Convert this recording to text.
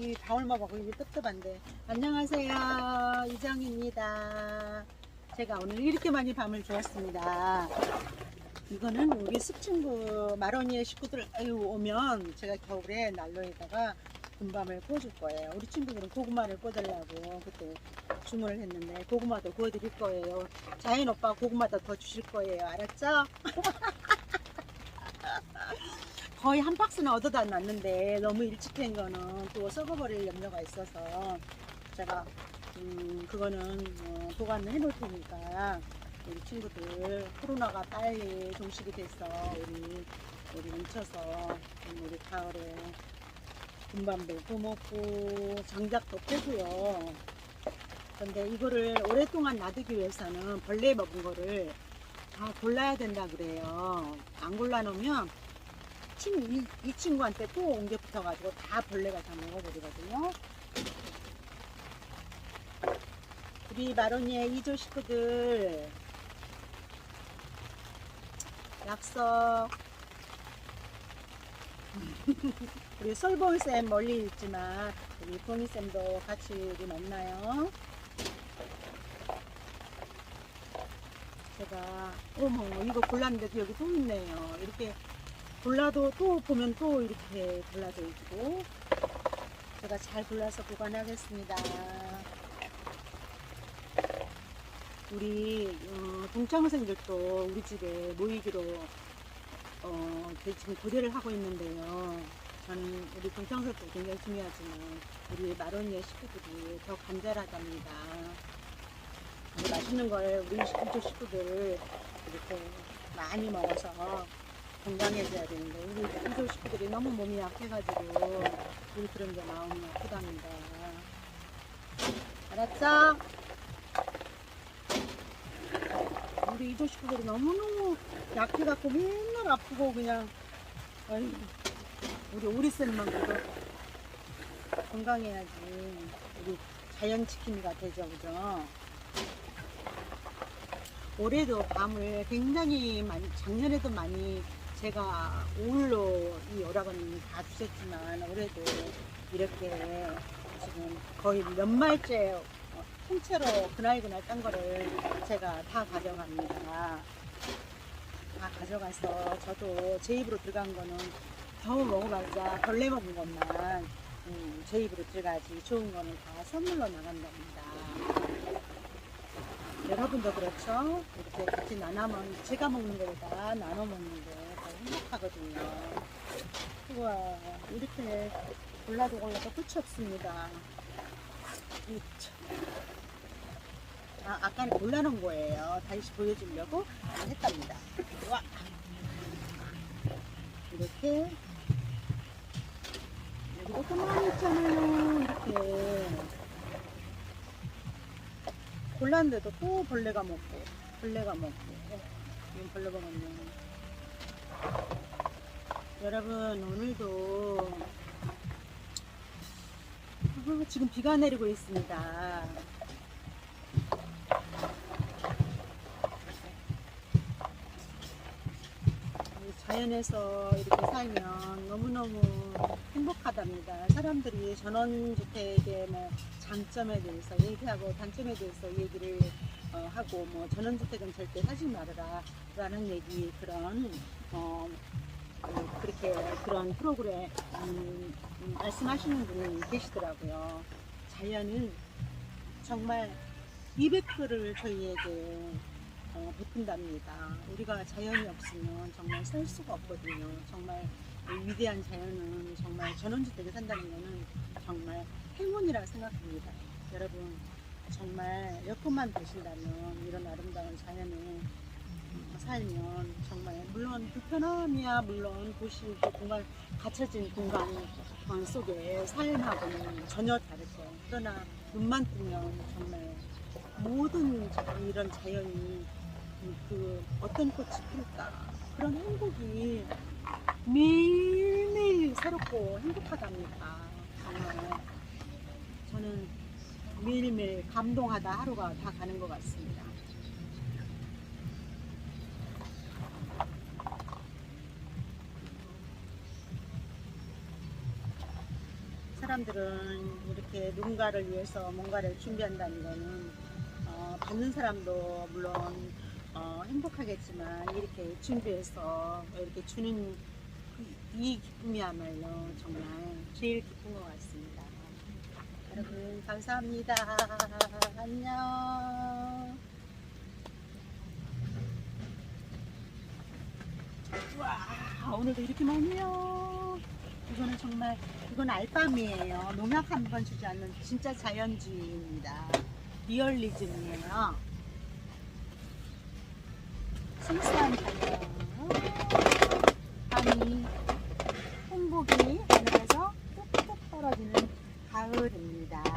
이 방울마하고 이게 섭섭한데. 안녕하세요. 이정입니다. 제가 오늘 이렇게 많이 밤을 주었습니다. 이거는 우리 습친구 마로니의 식구들 오면 제가 겨울에 난로에다가 군밤을 구워줄 거예요. 우리 친구들은 고구마를 구워달라고 그때 주문을 했는데 고구마도 구워드릴 거예요. 자연 오빠 고구마도 더 주실 거예요. 알았죠? 거의 한 박스는 얻어다 놨는데 너무 일찍 된 거는 또 썩어버릴 염려가 있어서 제가 음 그거는 어, 보관을 해놓을 테니까 우리 친구들 코로나가 빨리 종식이 돼서 우리 우리 뭉쳐서 음, 우리 가을에 군밤도 구먹고 장작도 빼고요. 근데 이거를 오랫동안 놔두기 위해서는 벌레 먹은 거를 다 골라야 된다 그래요. 안 골라 놓으면 친, 이, 이 친구한테 또 옮겨 붙어가지고 다 벌레가 다 먹어버리거든요. 우리 마로니의 이조 식구들 약속 우리 솔봉쌤 멀리 있지만 우리 봉이쌤도 같이 우리 만나요. 제가 어머 이거 골랐는데도 여기 또 있네요. 이렇게 골라도 또 보면 또 이렇게 골라져 있고 제가 잘 골라서 보관하겠습니다. 우리 어, 동창생들도 우리 집에 모이기로 어, 그 지금 고대를 하고 있는데요. 저는 우리 동창생도 굉장히 중요하지만 우리 마로니의 식구들이 더 간절하답니다. 맛있는 걸 우리 식구 식구들 이렇게 많이 먹어서 건강해져야 되는데 우리 이조 식구들이 너무 몸이 약해가지고 우리 그런 게 마음이 아프답니다. 알았죠? 우리 이조 식구들이 너무너무 약해갖고 맨날 아프고 그냥 아이 우리 오리쌤만 그래도 건강해야지 우리 자연 지킴이가 되죠 그죠? 올해도 밤을 굉장히 많이 작년에도 많이 제가 오울로 이 오락은 다 주셨지만 올해도 이렇게 지금 거의 몇 말째 어, 통째로 그날 그날 딴 거를 제가 다 가져갑니다. 다 가져가서 저도 제 입으로 들어간 거는 겨우 먹어봤자 벌레 먹은 것만 음, 제 입으로 들어가지 좋은 거는 다 선물로 나간답니다. 여러분도 그렇죠? 이렇게 같이 나눠 먹는, 제가 먹는 거보다 나눠 먹는 게더 행복하거든요. 우와, 이렇게 골라도 골라도 끝이 없습니다. 아, 아까는 골라놓은 거예요. 다시 보여주려고 했답니다. 와. 이렇게. 여기도 가만히 있잖아요. 이렇게. 골랐는데도 또 벌레가 먹고 벌레가 먹고 어, 이건 벌레가 먹네 여러분 오늘도 아, 지금 비가 내리고 있습니다. 이 자연에서 이렇게 살면 너무너무 행복하답니다. 사람들이 전원주택의 뭐 장점에 대해서 얘기하고 단점에 대해서 얘기를 어, 하고 뭐 전원주택은 절대 사지 말아라 라는 얘기 그런 어, 어, 그렇게 그런 프로그램 음, 음, 말씀하시는 분이 계시더라고요. 자연은 정말 200%를 저희에게 어, 베푼답니다. 우리가 자연이 없으면 정말 살 수가 없거든요. 정말 이 위대한 자연은 정말 전원주택에 산다는 것은 정말 행운이라 생각합니다. 여러분 정말 여건만 되신다면 이런 아름다운 자연에 음, 살면 정말 물론 불편함이야 물론 도시 그 공간 갇혀진 공간 어, 속에 삶하고는 전혀 다르죠. 그러나 눈만 뜨면 정말 모든 자- 이런 자연이 그 어떤 꽃이 필까 그런 행복이 매일매일 새롭고 행복하답니다. 정말 저는 매일매일 감동하다 하루가 다 가는 것 같습니다. 사람들은 이렇게 누군가를 위해서 뭔가를 준비한다는 거는 어, 받는 사람도 물론 어, 행복하겠지만 이렇게 준비해서 이렇게 주는 그- 이 기쁨이야말로 정말 제일 기쁜 것 같습니다. 여러분 감사합니다. 안녕. 와 오늘도 이렇게 많네요. 이거는 정말 이건 알밤이에요. 농약 한 번 주지 않는 진짜 자연주의입니다. 리얼리즘이에요. 순수한 자연. 소고기 하늘에서 뚝뚝 떨어지는 가을입니다.